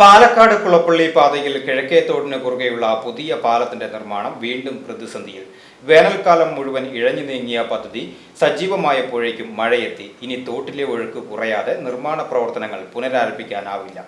പാലക്കാട് കുളപ്പള്ളി പാതയിൽ കിഴക്കേത്തോടിന് കുറുകെയുള്ള പുതിയ പാലത്തിന്റെ നിർമ്മാണം വീണ്ടും പ്രതിസന്ധിയിൽ. വേനൽക്കാലം മുഴുവൻ ഇഴഞ്ഞു നീങ്ങിയ പദ്ധതി സജീവമായപ്പോഴേക്കും മഴയെത്തി. ഇനി തോട്ടിലെ ഒഴുക്ക് കുറയാതെ നിർമ്മാണ പ്രവർത്തനങ്ങൾ പുനരാരംഭിക്കാനാവില്ല.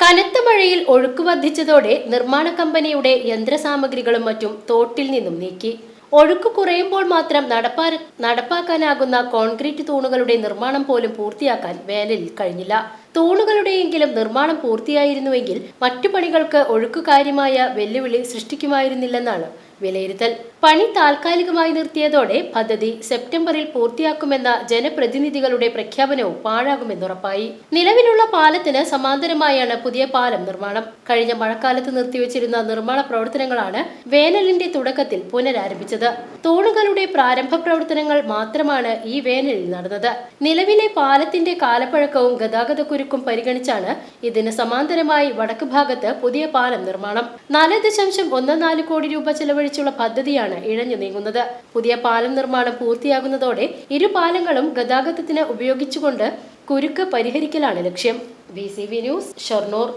കനത്ത മഴയിൽ ഒഴുക്ക് വർദ്ധിച്ചതോടെ നിർമ്മാണ കമ്പനിയുടെ യന്ത്രസാമഗ്രികളും മറ്റും തോട്ടിൽ നിന്നും നീക്കി. ഒഴുക്ക് കുറയുമ്പോൾ മാത്രം നടപ്പാ നടപ്പാക്കാനാകുന്ന കോൺക്രീറ്റ് തൂണുകളുടെ നിർമ്മാണം പോലും പൂർത്തിയാക്കാൻ വേനലിൽ കഴിഞ്ഞില്ല. തൂണുകളുടെയെങ്കിലും നിർമ്മാണം പൂർത്തിയായിരുന്നുവെങ്കിൽ മറ്റു പണികൾക്ക് ഒഴുക്ക് കാര്യമായ വെല്ലുവിളി സൃഷ്ടിക്കുമായിരുന്നില്ലെന്നാണ് വിലയിരുത്തൽ. പണി താൽക്കാലികമായി നിർത്തിയതോടെ പദ്ധതി സെപ്റ്റംബറിൽ പൂർത്തിയാക്കുമെന്ന ജനപ്രതിനിധികളുടെ പ്രഖ്യാപനവും പാഴാകുമെന്നുറപ്പായി. നിലവിലുള്ള പാലത്തിന് സമാന്തരമായാണ് പുതിയ പാലം നിർമ്മാണം. കഴിഞ്ഞ മഴക്കാലത്ത് നിർത്തിവച്ചിരുന്ന നിർമ്മാണ പ്രവർത്തനങ്ങളാണ് വേനലിന്റെ തുടക്കത്തിൽ പുനരാരംഭിച്ചത്. തൂണുകളുടെ പ്രാരംഭ പ്രവർത്തനങ്ങൾ മാത്രമാണ് ഈ വേനലിൽ നടന്നത്. നിലവിലെ പാലത്തിന്റെ കാലപ്പഴക്കവും ഗതാഗതക്കുരുക്കും പരിഗണിച്ചാണ് ഇതിന് സമാന്തരമായി വടക്ക് ഭാഗത്ത് പുതിയ പാലം നിർമ്മാണം. നാല് ദശാംശം ഒന്ന് നാല് കോടി രൂപ ചെലവഴിച്ചുള്ള പദ്ധതിയാണ് ഇഴഞ്ഞു നീങ്ങുന്നത്. പുതിയ പാലം നിർമ്മാണം പൂർത്തിയാകുന്നതോടെ ഇരു പാലങ്ങളും ഗതാഗതത്തിന് ഉപയോഗിച്ചുകൊണ്ട് കുരുക്ക് പരിഹരിക്കലാണ് ലക്ഷ്യം. B C B news Shoranur.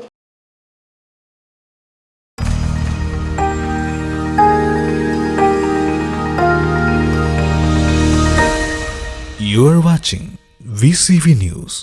You are watching VCV News.